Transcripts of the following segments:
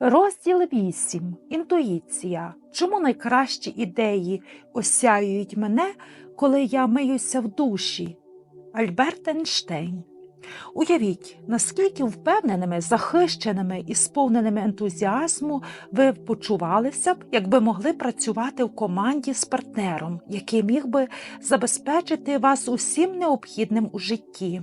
Розділ 8. Інтуїція. Чому найкращі ідеї осяюють мене, коли я миюся в душі? Альберт Ейнштейн. Уявіть, наскільки впевненими, захищеними і сповненими ентузіазму ви почувалися б, якби могли працювати в команді з партнером, який міг би забезпечити вас усім необхідним у житті.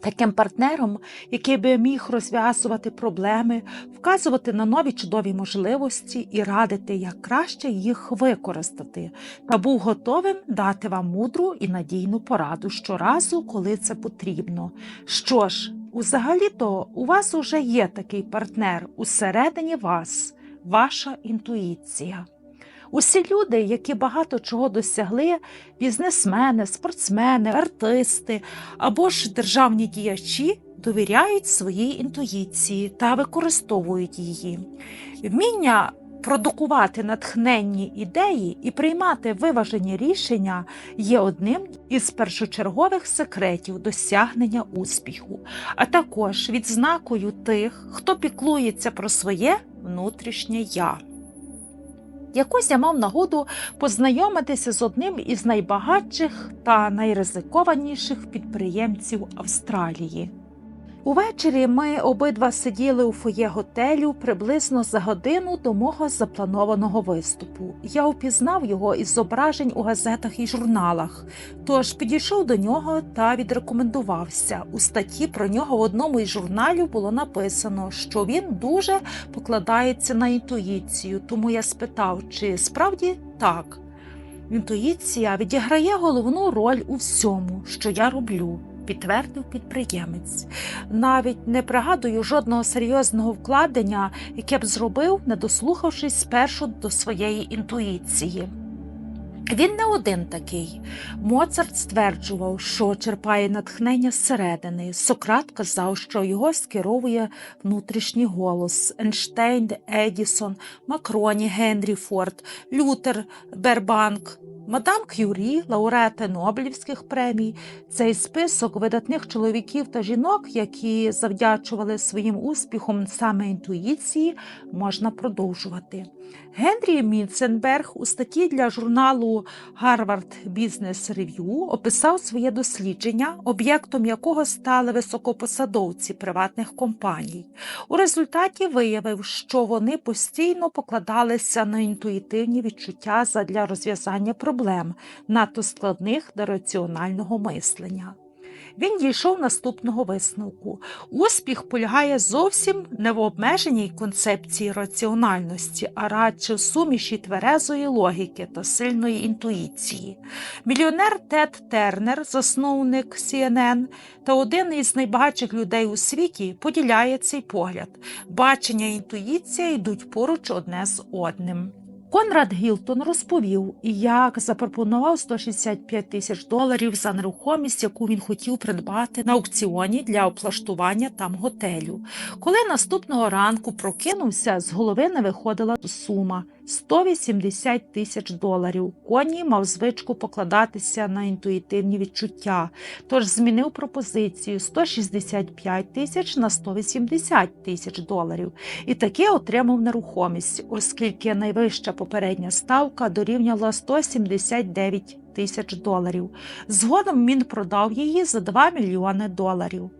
Таким партнером, який би міг розв'язувати проблеми, вказувати на нові чудові можливості і радити, як краще їх використати, та був готовим дати вам мудру і надійну пораду щоразу, коли це потрібно. Що ж, взагалі-то у вас уже є такий партнер усередині вас, ваша інтуїція. Усі люди, які багато чого досягли, бізнесмени, спортсмени, артисти або ж державні діячі, довіряють своїй інтуїції та використовують її. Вміння продукувати натхненні ідеї і приймати виважені рішення є одним із першочергових секретів досягнення успіху, а також відзнакою тих, хто піклується про своє внутрішнє я. Якось я мав нагоду познайомитися з одним із найбагатших та найризикованіших підприємців Австралії. Увечері ми обидва сиділи у фоє готелю приблизно за годину до мого запланованого виступу. Я впізнав його із зображень у газетах і журналах, тож підійшов до нього та відрекомендувався. У статті про нього в одному із журналів було написано, що він дуже покладається на інтуїцію, тому я спитав, чи справді так. Інтуїція відіграє головну роль у всьому, що я роблю підтвердив підприємець. Навіть не пригадую жодного серйозного вкладення, яке б зробив, не дослухавшись спершу до своєї інтуїції. Він не один такий. Моцарт стверджував, що черпає натхнення зсередини. Сократ казав, що його скеровує внутрішній голос. Ейнштейн, Едісон, Макроні, Генрі Форд, Лютер, Бербанк. Мадам К'юрі, лауреати Нобелівських премій, цей список видатних чоловіків та жінок, які завдячували своїм успіхом саме інтуїції, можна продовжувати. Генрі Міценберг у статті для журналу Harvard Business Review описав своє дослідження, об'єктом якого стали високопосадовці приватних компаній. У результаті виявив, що вони постійно покладалися на інтуїтивні відчуття задля розв'язання проблем, надто складних до раціонального мислення. Він дійшов наступного висновку. Успіх полягає зовсім не в обмеженій концепції раціональності, а радше в суміші тверезої логіки та сильної інтуїції. Мільйонер Тед Тернер, засновник CNN та один із найбагатших людей у світі, поділяє цей погляд. Бачення і інтуїція йдуть поруч одне з одним. Конрад Гілтон розповів, як запропонував 165 тисяч доларів за нерухомість, яку він хотів придбати на аукціоні для облаштування там готелю. Коли наступного ранку прокинувся, з голови не виходила сума 180 тисяч доларів. Коні мав звичку покладатися на інтуїтивні відчуття, тож змінив пропозицію 165 тисяч на 180 тисяч доларів і таки отримав нерухомість, оскільки найвища попередня ставка дорівняла 179 тисяч доларів. Згодом він продав її за 2 мільйони доларів.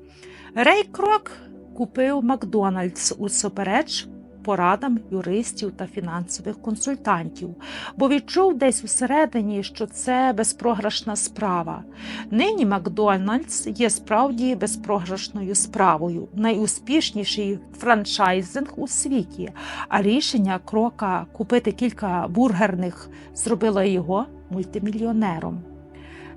Рей Крок купив Макдональдс усупереч порадам юристів та фінансових консультантів, бо відчув десь всередині, що це безпрограшна справа. Нині Макдональдс є справді безпрограшною справою, найуспішніший франчайзинг у світі, а рішення крока купити кілька бургерних зробило його мультимільйонером.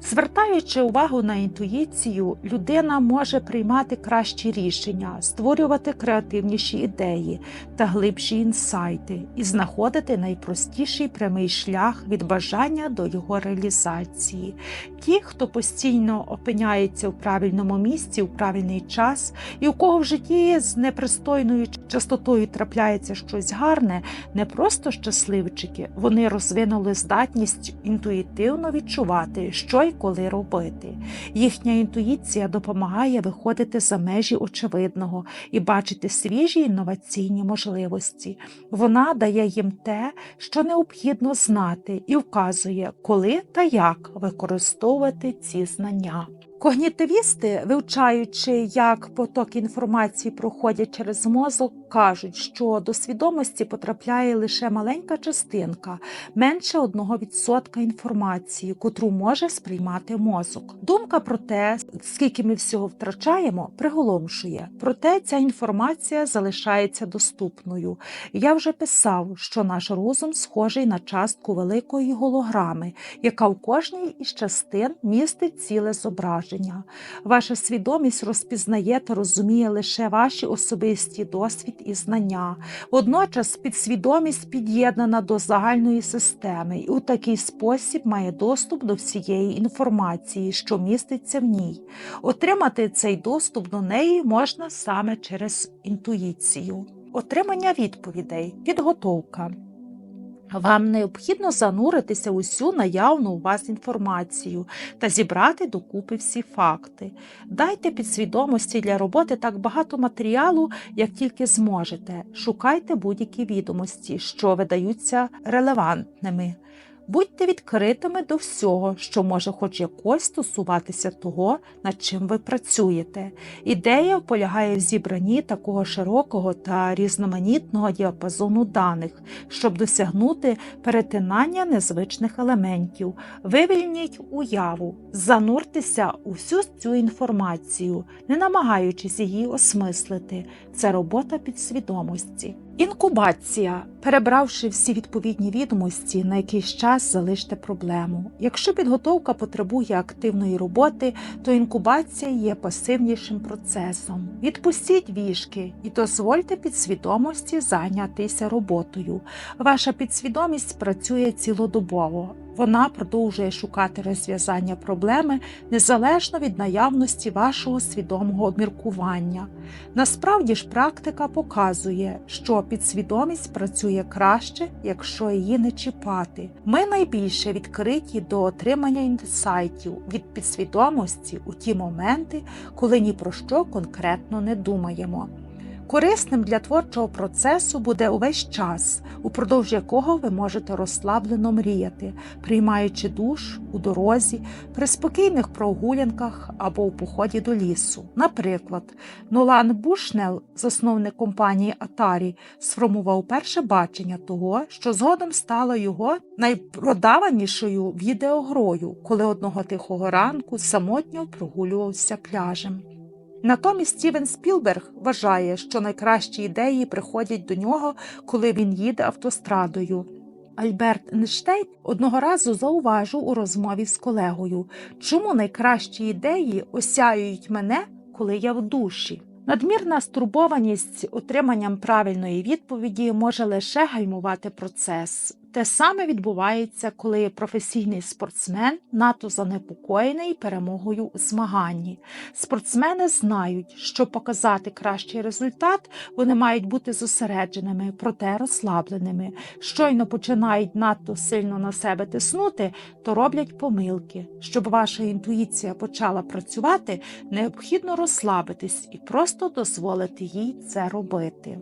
Звертаючи увагу на інтуїцію, людина може приймати кращі рішення, створювати креативніші ідеї та глибші інсайти і знаходити найпростіший прямий шлях від бажання до його реалізації. Ті, хто постійно опиняється в правильному місці у правильний час, і у кого в житті з непристойною частотою трапляється щось гарне, не просто щасливчики, вони розвинули здатність інтуїтивно відчувати, що й коли робити. Їхня інтуїція допомагає виходити за межі очевидного і бачити свіжі інноваційні можливості. Вона дає їм те, що необхідно знати, і вказує, коли та як використовувати ці знання. Когнітивісти, вивчаючи, як потоки інформації проходять через мозок, кажуть, що до свідомості потрапляє лише маленька частинка, менше 1% інформації, котру може сприймати мозок. Думка про те, скільки ми всього втрачаємо, приголомшує. Проте ця інформація залишається доступною. Я вже писав, що наш розум схожий на частку великої голограми, яка в кожній із частин містить ціле зображення. Ваша свідомість розпізнає та розуміє лише ваші особисті досвід і знання. Водночас підсвідомість під'єднана до загальної системи і у такий спосіб має доступ до всієї інформації, що міститься в ній. Отримати цей доступ до неї можна саме через інтуїцію. Отримання відповідей, підготовка. Вам необхідно зануритися усю наявну у вас інформацію та зібрати докупи всі факти. Дайте підсвідомості для роботи так багато матеріалу, як тільки зможете. Шукайте будь-які відомості, що видаються релевантними. Будьте відкритими до всього, що може хоч якось стосуватися того, над чим ви працюєте. Ідея полягає в зібранні такого широкого та різноманітного діапазону даних, щоб досягнути перетинання незвичних елементів. Вивільніть уяву, зануртеся у всю цю інформацію, не намагаючись її осмислити. Це робота підсвідомості. Інкубація. Перебравши всі відповідні відомості, на якийсь час залиште проблему. Якщо підготовка потребує активної роботи, то інкубація є пасивнішим процесом. Відпустіть вішки і дозвольте підсвідомості зайнятися роботою. Ваша підсвідомість працює цілодобово. Вона продовжує шукати розв'язання проблеми незалежно від наявності вашого свідомого обміркування. Насправді ж практика показує, що підсвідомість працює краще, якщо її не чіпати. Ми найбільше відкриті до отримання інсайтів від підсвідомості у ті моменти, коли ні про що конкретно не думаємо. Корисним для творчого процесу буде увесь час, упродовж якого ви можете розслаблено мріяти, приймаючи душ у дорозі, при спокійних прогулянках або у поході до лісу. Наприклад, Нолан Бушнел, засновник компанії Atari, сформував перше бачення того, що згодом стало його найпродаванішою відеогрою, коли одного тихого ранку самотньо прогулювався пляжем. Натомість Стівен Спілберг вважає, що найкращі ідеї приходять до нього, коли він їде автострадою. Альберт Ейнштейн одного разу зауважив у розмові з колегою, чому найкращі ідеї осяюють мене, коли я в душі. Надмірна стурбованість отриманням правильної відповіді може лише гальмувати процес. Те саме відбувається, коли професійний спортсмен надто занепокоєний перемогою у змаганні. Спортсмени знають, що показати кращий результат, вони мають бути зосередженими, проте розслабленими. Щойно починають надто сильно на себе тиснути, то роблять помилки. Щоб ваша інтуїція почала працювати, необхідно розслабитись і просто дозволити їй це робити.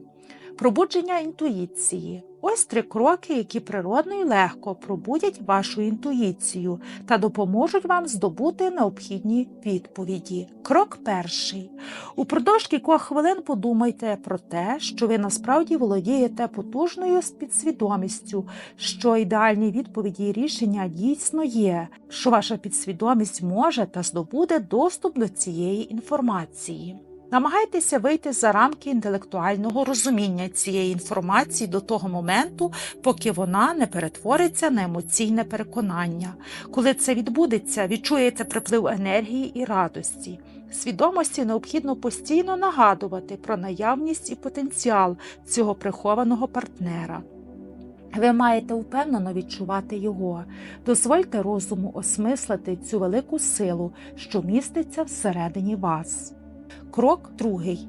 Пробудження інтуїції. Ось три кроки, які природно і легко пробудять вашу інтуїцію та допоможуть вам здобути необхідні відповіді. Крок перший. Упродовж кількох хвилин подумайте про те, що ви насправді володієте потужною підсвідомістю, що ідеальні відповіді і рішення дійсно є, що ваша підсвідомість може та здобуде доступ до цієї інформації. Намагайтеся вийти за рамки інтелектуального розуміння цієї інформації до того моменту, поки вона не перетвориться на емоційне переконання. Коли це відбудеться, відчуєте приплив енергії і радості. Свідомості необхідно постійно нагадувати про наявність і потенціал цього прихованого партнера. Ви маєте впевнено відчувати його. Дозвольте розуму осмислити цю велику силу, що міститься всередині вас. Крок другий.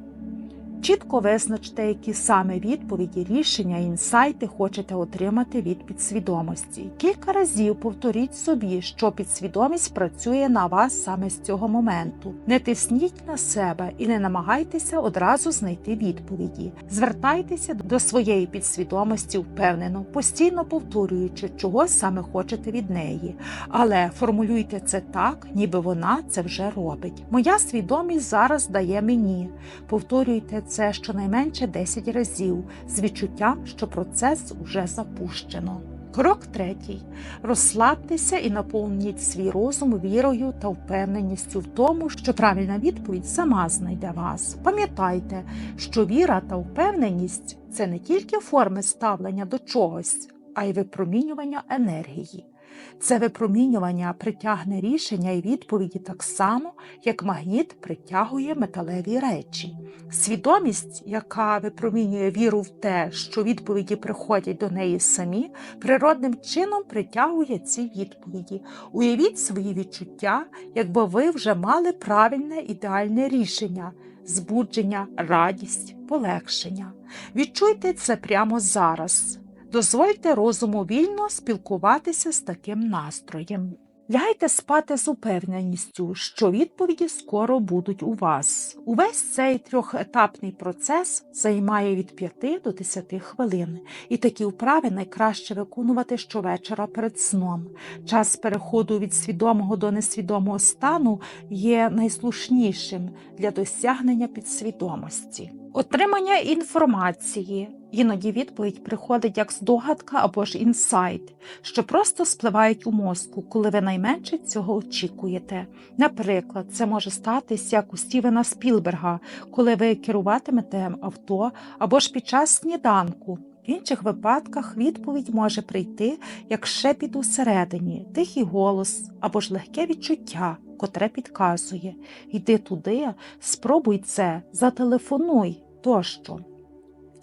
Чітко визначте, які саме відповіді, рішення, інсайти хочете отримати від підсвідомості. Кілька разів повторіть собі, що підсвідомість працює на вас саме з цього моменту. Не тисніть на себе і не намагайтеся одразу знайти відповіді. Звертайтеся до своєї підсвідомості впевнено, постійно повторюючи, чого саме хочете від неї. Але формулюйте це так, ніби вона це вже робить. Моя свідомість зараз дає мені. Повторюйте це щонайменше 10 разів з відчуттям, що процес уже запущено. Крок третій. Розслабтеся і наповніть свій розум вірою та впевненістю в тому, що правильна відповідь сама знайде вас. Пам'ятайте, що віра та впевненість це не тільки форми ставлення до чогось, а й випромінювання енергії. Це випромінювання притягне рішення і відповіді так само, як магніт притягує металеві речі. Свідомість, яка випромінює віру в те, що відповіді приходять до неї самі, природним чином притягує ці відповіді. Уявіть свої відчуття, якби ви вже мали правильне ідеальне рішення. Збудження, радість, полегшення. Відчуйте це прямо зараз. Дозвольте розуму вільно спілкуватися з таким настроєм. Лягайте спати з упевненістю, що відповіді скоро будуть у вас. Увесь цей трьохетапний процес займає від 5 до 10 хвилин, і такі вправи найкраще виконувати щовечора перед сном. Час переходу від свідомого до несвідомого стану є найслушнішим для досягнення підсвідомості. Отримання інформації. Іноді відповідь приходить як здогадка або ж інсайт, що просто спливають у мозку, коли ви найменше цього очікуєте. Наприклад, це може статись як у Стівена Спілберга, коли ви керуватимете авто або ж під час сніданку. В інших випадках відповідь може прийти як шепіт усередині, тихий голос або ж легке відчуття, котре підказує йди туди, спробуй це, зателефонуй тощо.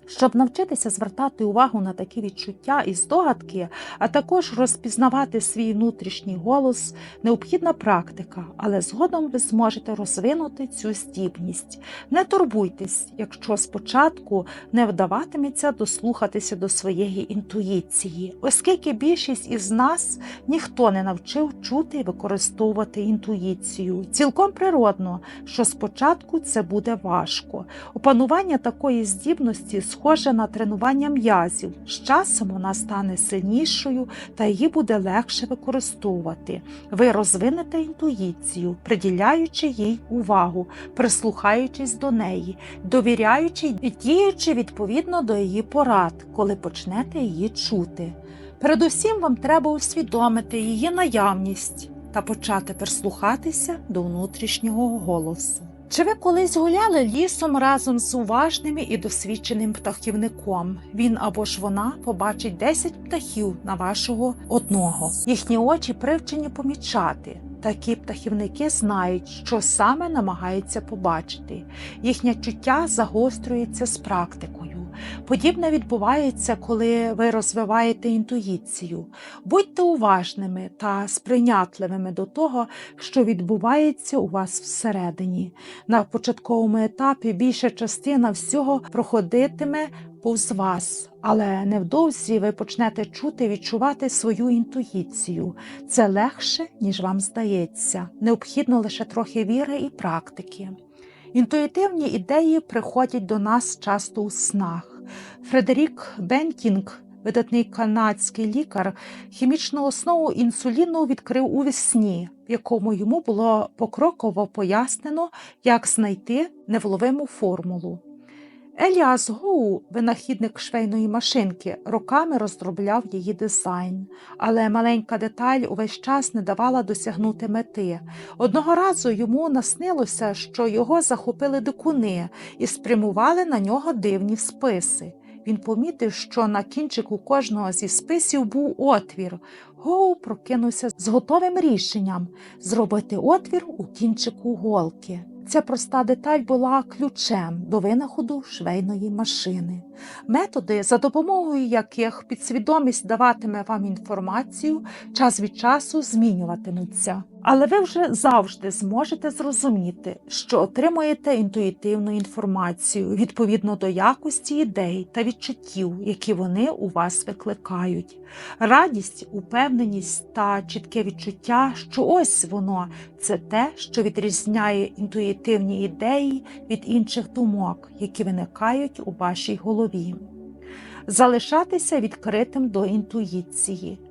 Щоб навчитися звертати увагу на такі відчуття і здогадки, а також розпізнавати свій внутрішній голос, необхідна практика, але згодом ви зможете розвинути цю здібність. Не турбуйтесь, якщо спочатку не вдаватиметься дослухатися до своєї інтуїції, оскільки більшість із нас ніхто не навчив чути і використовувати інтуїцію. Цілком природно, що спочатку це буде важко. Опанування такої здібності схоже на тренування м'язів. З часом вона стане сильнішою та її буде легше використовувати. Ви розвинете інтуїцію, приділяючи їй увагу, прислухаючись до неї, довіряючи і діючи відповідно до її порад, коли почнете її чути. Передусім вам треба усвідомити її наявність та почати прислухатися до внутрішнього голосу. Чи ви колись гуляли лісом разом з уважним і досвідченим птахівником? Він або ж вона побачить 10 птахів на вашого одного. Їхні очі привчені помічати. Такі птахівники знають, що саме намагаються побачити. Їхнє чуття загострюється з практикою. Подібне відбувається, коли ви розвиваєте інтуїцію. Будьте уважними та сприйнятливими до того, що відбувається у вас всередині. На початковому етапі більша частина всього проходитиме повз вас, але невдовзі ви почнете чути відчувати свою інтуїцію. Це легше, ніж вам здається. Необхідно лише трохи віри і практики. Інтуїтивні ідеї приходять до нас часто у снах. Фредерік Бенкінг, видатний канадський лікар, хімічну основу інсуліну відкрив у вісні, в якому йому було покроково пояснено, як знайти невловиму формулу. Еліас Гоу, винахідник швейної машинки, роками розробляв її дизайн, але маленька деталь увесь час не давала досягнути мети. Одного разу йому наснилося, що його захопили дикуни і спрямували на нього дивні списи. Він помітив, що на кінчику кожного зі списів був отвір. Гоу прокинувся з готовим рішенням зробити отвір у кінчику голки. Ця проста деталь була ключем до винаходу швейної машини. Методи, за допомогою яких підсвідомість даватиме вам інформацію, час від часу змінюватимуться. Але ви вже завжди зможете зрозуміти, що отримуєте інтуїтивну інформацію відповідно до якості ідей та відчуттів, які вони у вас викликають. Радість, упевненість та чітке відчуття, що ось воно це те, що відрізняє інтуїтивні ідеї від інших думок, які виникають у вашій голові. Залишатися відкритим до інтуїції.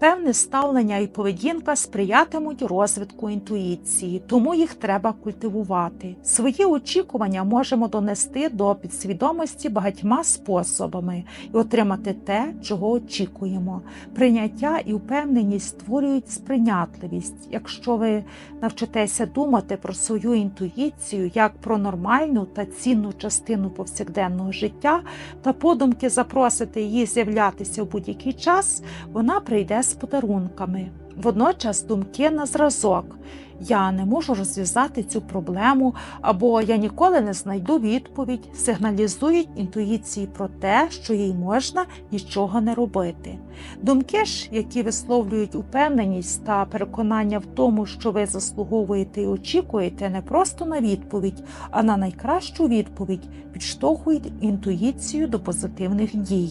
Певне ставлення і поведінка сприятимуть розвитку інтуїції, тому їх треба культивувати. Свої очікування можемо донести до підсвідомості багатьма способами і отримати те, чого очікуємо. Прийняття і впевненість створюють сприйнятливість. Якщо ви навчитеся думати про свою інтуїцію як про нормальну та цінну частину повсякденного життя, та подумки запросите її з'являтися в будь-який час, вона прийде з подарунками. Водночас думки на зразок. Я не можу розв'язати цю проблему, або я ніколи не знайду відповідь, сигналізують інтуїції про те, що їй можна нічого не робити. Думки ж, які висловлюють упевненість та переконання в тому, що ви заслуговуєте і очікуєте не просто на відповідь, а на найкращу відповідь, підштовхують інтуїцію до позитивних дій.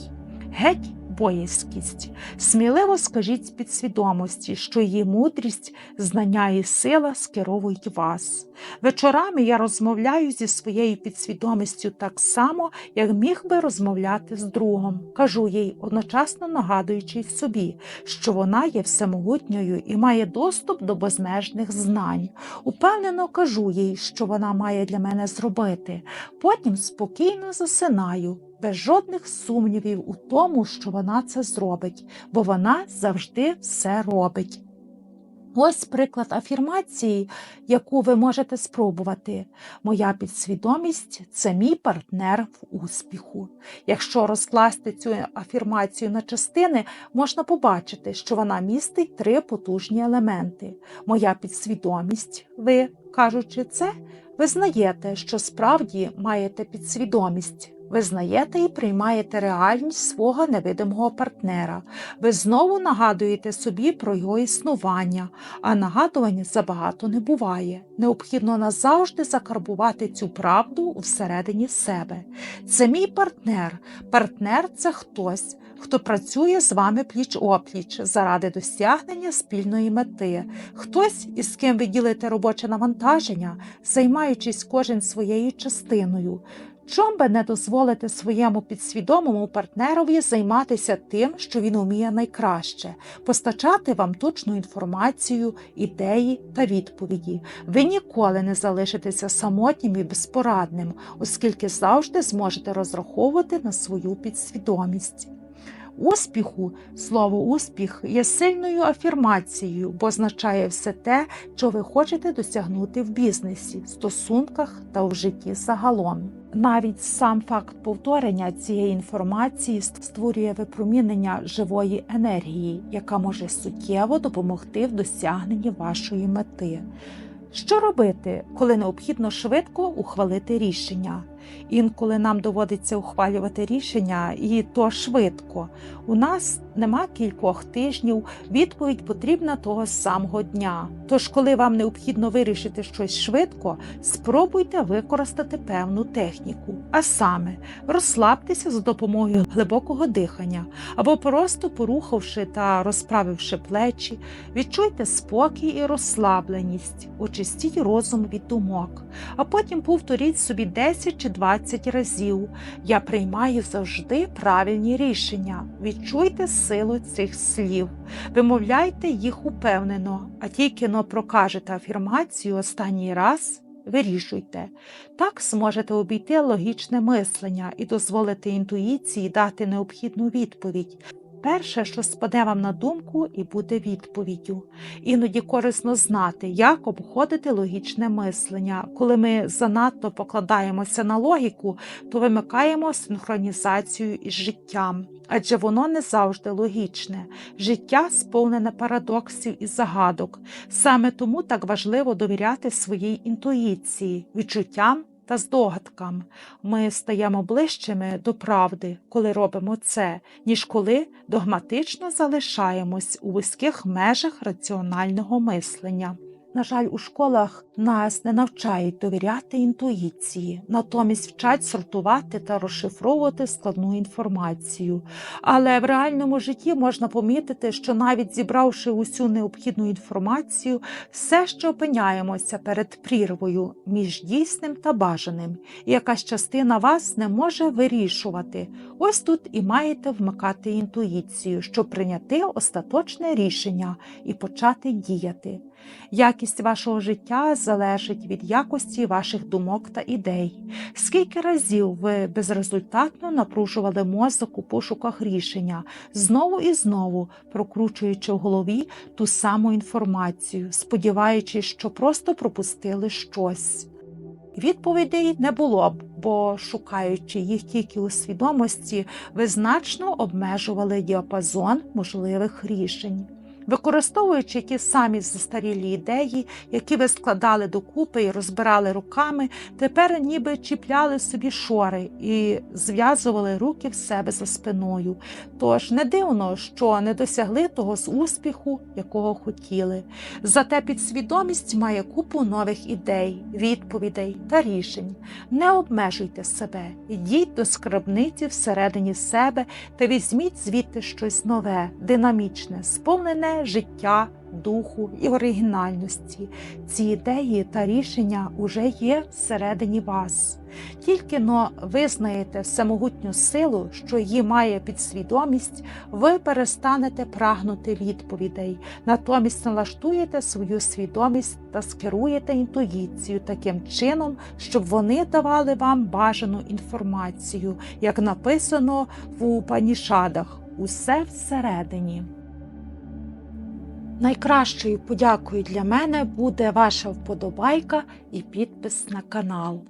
Геть боязкість. Сміливо скажіть підсвідомості, що її мудрість, знання і сила скеровують вас. Вечорами я розмовляю зі своєю підсвідомістю так само, як міг би розмовляти з другом. Кажу їй, одночасно нагадуючи собі, що вона є всемогутньою і має доступ до безмежних знань. Упевнено кажу їй, що вона має для мене зробити. Потім спокійно засинаю без жодних сумнівів у тому, що вона це зробить, бо вона завжди все робить. Ось приклад афірмації, яку ви можете спробувати. Моя підсвідомість це мій партнер в успіху. Якщо розкласти цю афірмацію на частини, можна побачити, що вона містить три потужні елементи. Моя підсвідомість, ви кажучи це, визнаєте, що справді маєте підсвідомість. Визнаєте і приймаєте реальність свого невидимого партнера. Ви знову нагадуєте собі про його існування, а нагадування забагато не буває. Необхідно назавжди закарбувати цю правду всередині себе. Це мій партнер. Партнер це хтось, хто працює з вами пліч опліч заради досягнення спільної мети, хтось, із ким ви ділите робоче навантаження, займаючись кожен своєю частиною. Чом би не дозволити своєму підсвідомому партнерові займатися тим, що він вміє найкраще, постачати вам точну інформацію, ідеї та відповіді. Ви ніколи не залишитеся самотнім і безпорадним, оскільки завжди зможете розраховувати на свою підсвідомість. Успіху, слово успіх є сильною афірмацією, бо означає все те, що ви хочете досягнути в бізнесі, стосунках та в житті загалом. Навіть сам факт повторення цієї інформації створює випромінення живої енергії, яка може суттєво допомогти в досягненні вашої мети. Що робити, коли необхідно швидко ухвалити рішення? Інколи нам доводиться ухвалювати рішення, і то швидко. У нас нема кількох тижнів, відповідь потрібна того самого дня. Тож, коли вам необхідно вирішити щось швидко, спробуйте використати певну техніку, а саме розслабтеся за допомогою глибокого дихання або просто порухавши та розправивши плечі, відчуйте спокій і розслабленість, очистіть розум від думок, а потім повторіть собі 10 чи 20 разів. Я приймаю завжди правильні рішення. Відчуйте силу цих слів, вимовляйте їх упевнено, а тільки но прокажете афірмацію останній раз. Вирішуйте. Так зможете обійти логічне мислення і дозволити інтуїції дати необхідну відповідь. Перше, що спаде вам на думку, і буде відповіддю. Іноді корисно знати, як обходити логічне мислення. Коли ми занадто покладаємося на логіку, то вимикаємо синхронізацію із життям, адже воно не завжди логічне. Життя сповнене парадоксів і загадок. Саме тому так важливо довіряти своїй інтуїції, відчуттям та здогадкам. Ми стаємо ближчими до правди, коли робимо це, ніж коли догматично залишаємось у вузьких межах раціонального мислення. На жаль, у школах нас не навчають довіряти інтуїції, натомість вчать сортувати та розшифровувати складну інформацію. Але в реальному житті можна помітити, що навіть зібравши усю необхідну інформацію, все ще опиняємося перед прірвою між дійсним та бажаним, і якась частина вас не може вирішувати. Ось тут і маєте вмикати інтуїцію, щоб прийняти остаточне рішення і почати діяти. Якість вашого життя залежить від якості ваших думок та ідей. Скільки разів ви безрезультатно напружували мозок у пошуках рішення, знову і знову прокручуючи в голові ту саму інформацію, сподіваючись, що просто пропустили щось. Відповідей не було б, бо, шукаючи їх тільки у свідомості, ви значно обмежували діапазон можливих рішень. Використовуючи ті самі застарілі ідеї, які ви складали докупи і розбирали руками, тепер ніби чіпляли собі шори і зв'язували руки в себе за спиною. Тож не дивно, що не досягли того з успіху, якого хотіли. Зате підсвідомість має купу нових ідей, відповідей та рішень. Не обмежуйте себе, йдіть до скарбниці всередині себе та візьміть звідти щось нове, динамічне, сповнене життя, духу і оригінальності. Ці ідеї та рішення уже є всередині вас. Тільки но визнаєте всемогутню силу, що її має підсвідомість, ви перестанете прагнути відповідей, натомість налаштуєте свою свідомість та скеруєте інтуїцію таким чином, щоб вони давали вам бажану інформацію, як написано в Упанішадах, усе всередині. Найкращою подякою для мене буде ваша вподобайка і підпис на канал.